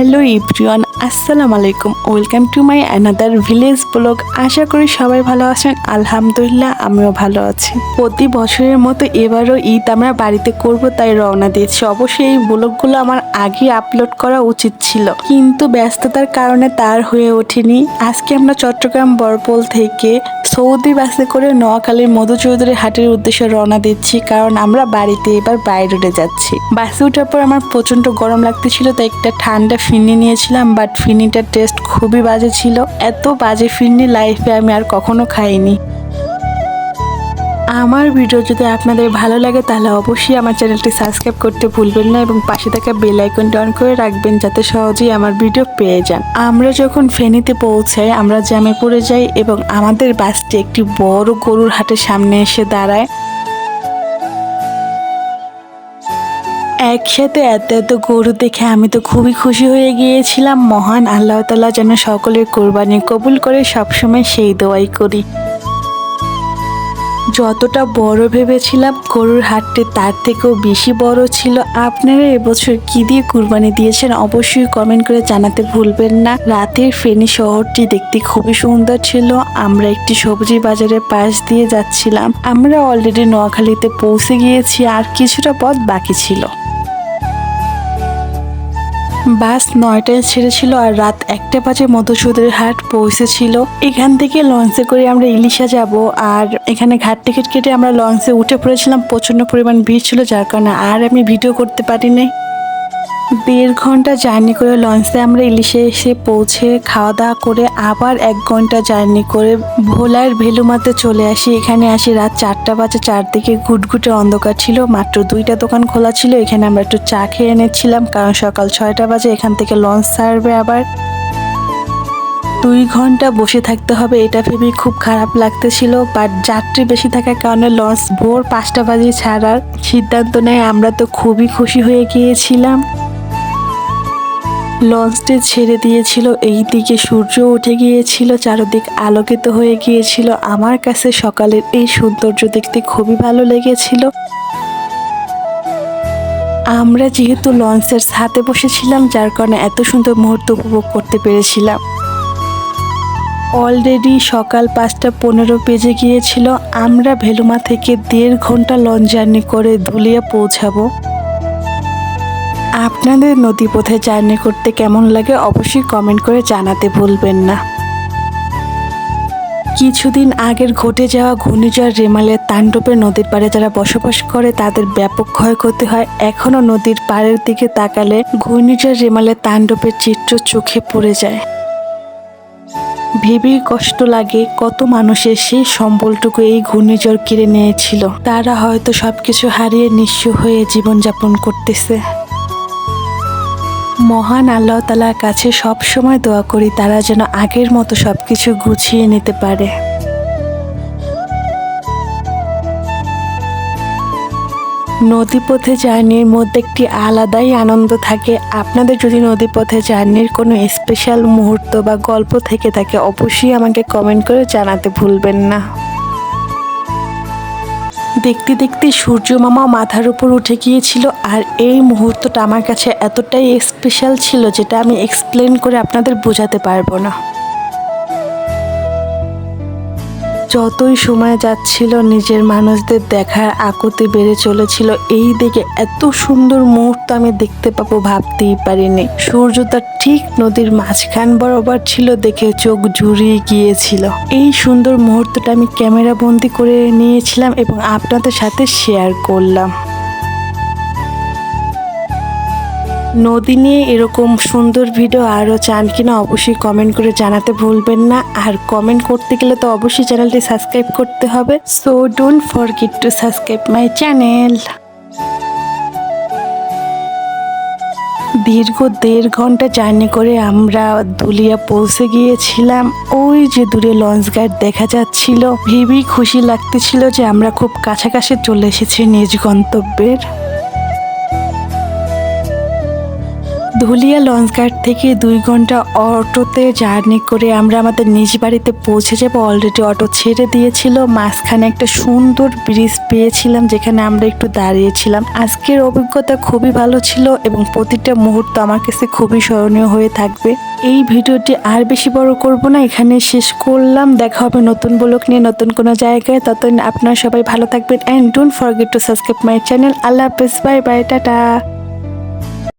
Everyone আসসালামু আলাইকুম। Welcome to my another village blog. আশা করি সবাই ভালো আছেন। আলহামদুলিল্লাহ, আমিও ভালো আছি। প্রতি বছরের মতো এবারও ঈদ আমরা বাড়িতে করব, তাই রওনা দিয়েছি। অবশ্যই এই ব্লগগুলো আমার আগে আপলোড করা উচিত ছিল। কিন্তু ব্যস্ততার কারণে তার হয়ে ওঠেনি। আজকে আমরা চট্টগ্রাম বরপল থেকে সৌদি বাসে করে নোয়াখালীর মধু চৌধুরী হাটের উদ্দেশ্যে রওনা দিচ্ছি, কারণ আমরা বাড়িতে এবার বাইরে যাচ্ছি। বাসে ওঠার পর আমার প্রচণ্ড গরম লাগতেছিল, তাই একটা ঠান্ডা ফিরনি নিয়েছিলাম বাট ফিরনিটার টেস্ট খুবই বাজে ছিল। এত বাজে ফিরনি লাইফে আমি আর কখনো খাইনি। আমার ভিডিও যদি আপনাদের ভালো লাগে, তাহলে অবশ্যই আমার চ্যানেলটি সাবস্ক্রাইব করতে ভুলবেন না এবং পাশে থাকা বেল আইকনটি অন করে রাখবেন যাতে সহজেই আমার ভিডিও পেয়ে যান। আমরা যখন ফেনীতে পৌঁছাই, আমরা জ্যামে পড়ে যাই এবং আমাদের বাসটি একটি বড় গরুর হাটের সামনে এসে দাঁড়ায়। একসাথে এত এত গরু দেখে আমি তো খুবই খুশি হয়ে গিয়েছিলাম। মহান আল্লাহ তালা যেন সকলের কোরবানি কবুল করে সবসময় সেই দোয়াই করি। যতটা বড় ভেবেছিলাম গরুর হাটটি তার থেকেও বেশি বড় ছিল, আপনারা এবছর কি দিয়ে কুরবানি দিয়েছেন অবশ্যই কমেন্ট করে জানাতে ভুলবেন না। রাতের ফেনী শহরটি দেখতে খুবই সুন্দর ছিল, আমরা একটি সবজি বাজারের পাশ দিয়ে যাচ্ছিলাম। আমরা অলরেডি নোয়াখালীতে পৌঁছে গিয়েছি, আর কিছুটা পথ বাকি ছিল। বাস নয়টায় ছেড়েছিল আর রাত একটা বাজে মধুসূদের হাট পৌঁছেছিল। এখান থেকে লঞ্চে করে আমরা ইলিশা যাব আর এখানে ঘাট টিকিট কেটে আমরা লঞ্চে উঠে পড়েছিলাম প্রচণ্ড পরিমাণ ভিড় ছিল যার কারণে আর আমি ভিডিও করতে পারিনি। দেড় ঘণ্টা জার্নি করে লঞ্চে আমরা ইলিশে এসে পৌঁছে খাওয়া দাওয়া করে আবার এক ঘণ্টা জার্নি করে ভোলার ভেলুমাতে চলে আসি। এখানে আসি রাত চারটা বাজে, চারদিকে ঘুটঘুটে অন্ধকার ছিল, মাত্র দুইটা দোকান খোলা ছিল, এখানে আমরা একটু চা খেয়ে এনেছিলাম কারণ সকাল ছয়টা বাজে, এখান থেকে লঞ্চ ছাড়বে আবার। দুই ঘণ্টা বসে থাকতে হবে, এটা ভেবেই খুব খারাপ লাগতেছিল বাট যাত্রী বেশি থাকার কারণে লঞ্চ ভোর পাঁচটা বাজে ছাড়ার সিদ্ধান্ত নেয়, আমরা তো খুবই খুশি হয়ে গিয়েছিলাম। লঞ্চটি ছেড়ে দিয়েছিল, এই দিকে সূর্য উঠে গিয়েছিল, চারদিক আলোকিত হয়ে গিয়েছিল। আমার কাছে সকালের এই সৌন্দর্য দেখতে খুবই ভালো লেগেছিল। আমরা যেহেতু লঞ্চের ছাদে বসেছিলাম, যার কারণে এত সুন্দর মুহূর্ত উপভোগ করতে পেরেছিলাম। অলরেডি সকাল পাঁচটা পনেরো বেজে গিয়েছিল। আমরা ভেলুমা থেকে দেড় ঘণ্টা লঞ্চ জার্নি করে ধুলিয়া পৌঁছাবো। আপনাদের নদীপথে জার্নি করতে কেমন লাগে অবশ্যই কমেন্ট করে জানাতে ভুলবেন না। কিছুদিন আগের ঘটে যাওয়া ঘূর্ণিঝড় রেমালের তাণ্ডবে নদীর পাড়ে যারা বসবাস করে, তাদের ব্যাপক ক্ষয়ক্ষতি হয়। এখনও নদীর পাড়ের দিকে তাকালে ঘূর্ণিঝড় রেমালের তাণ্ডবের চিত্র চোখে পড়ে যায়। ভেবেই কষ্ট লাগে কত মানুষের সেই সম্বলটুকু এই ঘূর্ণিঝড় কিনে নিয়েছিল। তারা হয়তো সবকিছু হারিয়ে নিঃস্ব হয়ে জীবনযাপন করতেছে। মহান আল্লাহ তালার কাছে সব সময় দোয়া করি তারা যেন আগের মতো সব কিছু গুছিয়ে নিতে পারে। নদীপথে জার্নির মধ্যে একটি আলাদাই আনন্দ থাকে। আপনাদের যদি নদীপথে জার্নির কোনো স্পেশাল মুহূর্ত বা গল্প থেকে থাকে, অবশ্যই আমাকে কমেন্ট করে জানাতে ভুলবেন না। দেখতে দেখতে সূর্য মামা মাথার উপর উঠে গিয়েছিল আর এই মুহূর্তটা আমার কাছে এতটাই স্পেশাল ছিল যেটা আমি এক্সপ্লেন করে আপনাদের বোঝাতে পারব না। যতই সময় যাচ্ছিল, নিজের মানুষদের দেখার আকুতি বেড়ে চলেছিল। এই দিকে এত সুন্দর মুহূর্ত আমি দেখতে পাবো ভাবতেই পারিনি। সূর্য তার ঠিক নদীর মাঝখান বরাবর ছিল দেখে চোখ জুড়িয়ে গিয়েছিল। এই সুন্দর মুহূর্তটা আমি ক্যামেরা বন্দি করে নিয়েছিলাম এবং আপনাদের সাথে শেয়ার করলাম। নদী নিয়ে এরকম সুন্দর ভিডিও আরও চান কিনা অবশ্যই কমেন্ট করে জানাতে ভুলবেন না। আর কমেন্ট করতে গেলে তো অবশ্যই চ্যানেলটি সাবস্ক্রাইব করতে হবে। So don't forget to subscribe my channel দীর্ঘ দেড় ঘণ্টা জার্নি করে আমরা দুলিয়া পৌঁছে গিয়েছিলাম। ওই যে দূরে লঞ্চ গার্ড দেখা যাচ্ছিল। ভেবেই খুশি লাগতেছিল যে আমরা খুব কাছাকাছি চলে এসেছি নিজ গন্তব্যের। ধুলিয়া লঞ্চ ঘাট থেকে দুই ঘণ্টা অটোতে জার্নি করে আমরা আমাদের নিজ বাড়িতে পৌঁছে যাব। অলরেডি অটো ছেড়ে দিয়েছিল। মাঝখানে একটা সুন্দর ব্রিজ পেয়েছিলাম যেখানে আমরা একটু দাঁড়িয়েছিলাম। আজকের অভিজ্ঞতা খুবই ভালো ছিল এবং প্রতিটা মুহূর্ত আমার কাছে খুবই স্মরণীয় হয়ে থাকবে। এই ভিডিওটি আর বেশি বড় করব না। এখানে শেষ করলাম। দেখা হবে নতুন ব্লগ নিয়ে নতুন কোনো জায়গায়। ততদিন আপনারা সবাই ভালো থাকবেন। And don't forget to subscribe my channel আল্লাহ হাফেজ। Bye bye tata.